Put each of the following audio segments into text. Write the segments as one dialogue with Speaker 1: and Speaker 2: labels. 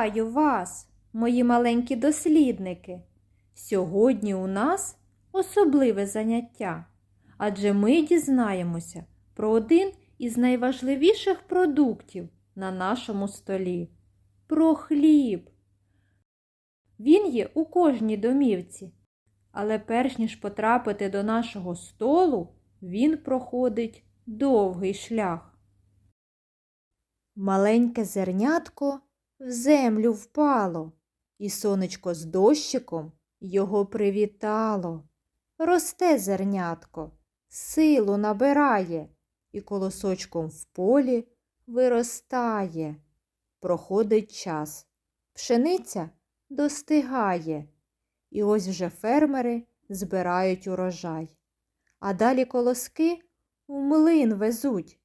Speaker 1: Вітаю вас, мої маленькі дослідники! Сьогодні у нас особливе заняття, адже ми дізнаємося про один із найважливіших продуктів на нашому столі про хліб. Він є у кожній домівці, але перш ніж потрапити до нашого столу, він проходить довгий шлях. Маленьке зернятко в землю впало, і сонечко з дощиком його привітало. Росте зернятко, силу набирає, і колосочком в полі виростає. Проходить час, пшениця достигає, і ось вже фермери збирають урожай. А далі колоски в млин везуть,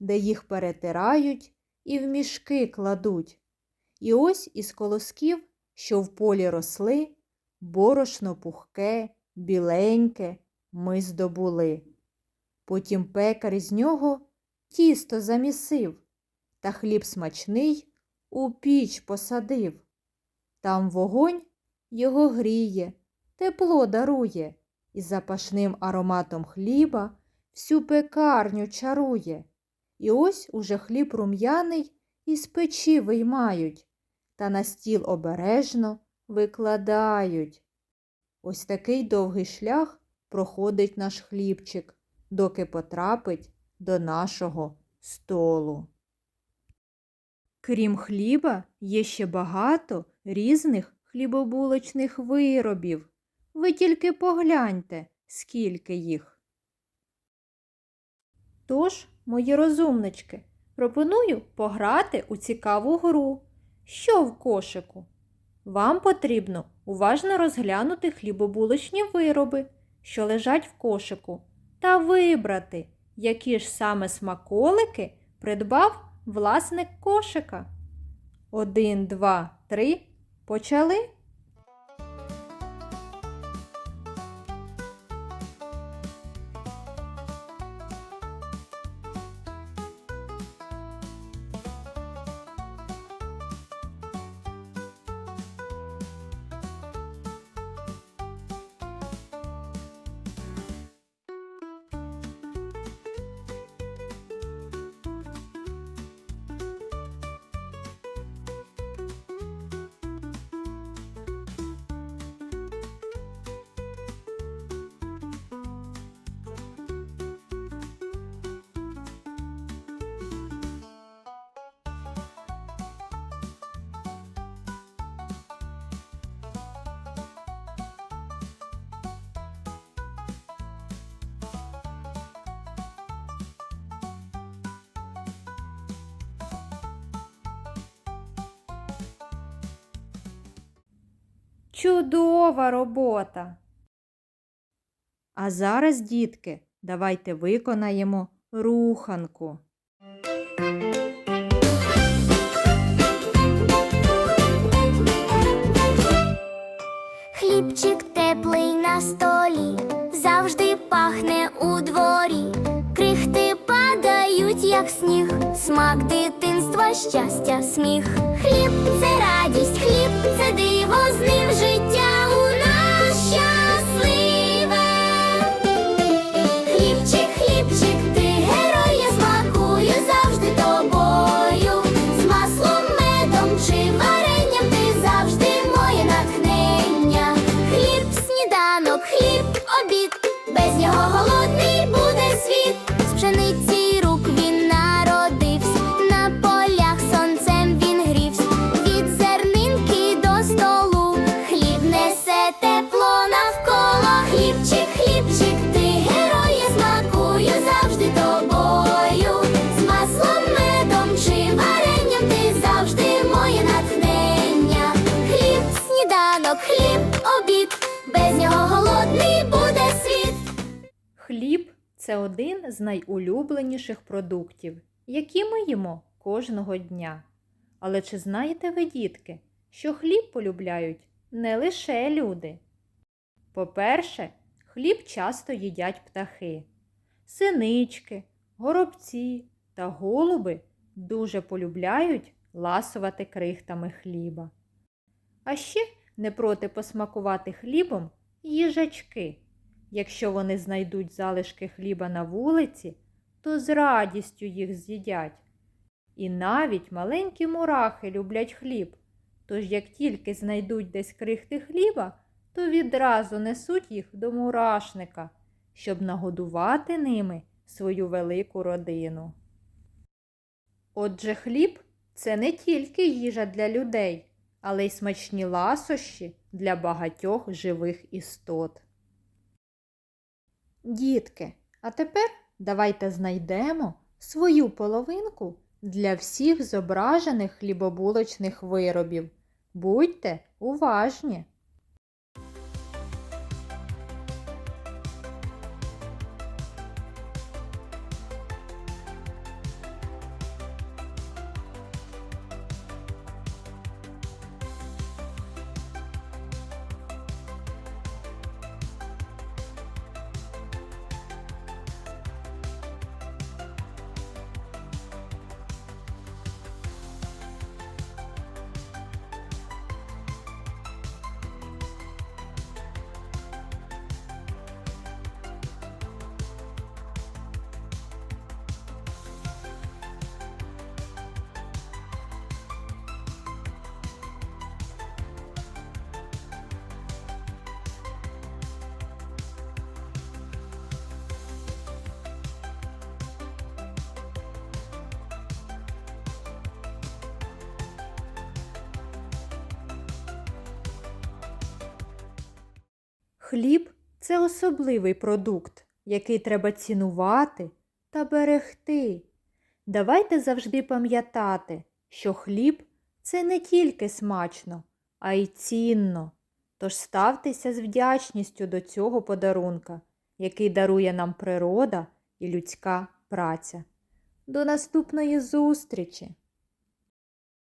Speaker 1: де їх перетирають і в мішки кладуть. І ось із колосків, що в полі росли, борошно пухке, біленьке ми здобули. Потім пекар із нього тісто замісив, та хліб смачний у піч посадив. Там вогонь його гріє, тепло дарує, і запашним ароматом хліба всю пекарню чарує. І ось уже хліб рум'яний із печі виймають, та на стіл обережно викладають. Ось такий довгий шлях проходить наш хлібчик, доки потрапить до нашого столу. Крім хліба, є ще багато різних хлібобулочних виробів. Ви тільки погляньте, скільки їх. Тож, мої розумнички, пропоную пограти у цікаву гру. Що в кошику? Вам потрібно уважно розглянути хлібобулочні вироби, що лежать в кошику, та вибрати, які ж саме смаколики придбав власник кошика. Один, два, три. Почали? Чудова робота. А зараз, дітки, давайте виконаємо руханку.
Speaker 2: Хлібчик теплий на столі, завжди пахне у дворі. Крихти падають, як сніг, смак дитинства, щастя, сміх. Хліб це радість, хліб це
Speaker 1: один з найулюбленіших продуктів, які ми їмо кожного дня. Але чи знаєте ви, дітки, що хліб полюбляють не лише люди? По-перше, хліб часто їдять птахи. Синички, горобці та голуби дуже полюбляють ласувати крихтами хліба. А ще не проти посмакувати хлібом їжачки. Якщо вони знайдуть залишки хліба на вулиці, то з радістю їх з'їдять. І навіть маленькі мурахи люблять хліб, тож як тільки знайдуть десь крихти хліба, то відразу несуть їх до мурашника, щоб нагодувати ними свою велику родину. Отже, хліб це не тільки їжа для людей, але й смачні ласощі для багатьох живих істот. Дітки, а тепер давайте знайдемо свою половинку для всіх зображених хлібобулочних виробів. Будьте уважні! Хліб це особливий продукт, який треба цінувати та берегти. Давайте завжди пам'ятати, що хліб це не тільки смачно, а й цінно. Тож ставтеся з вдячністю до цього подарунка, який дарує нам природа і людська праця. До наступної зустрічі!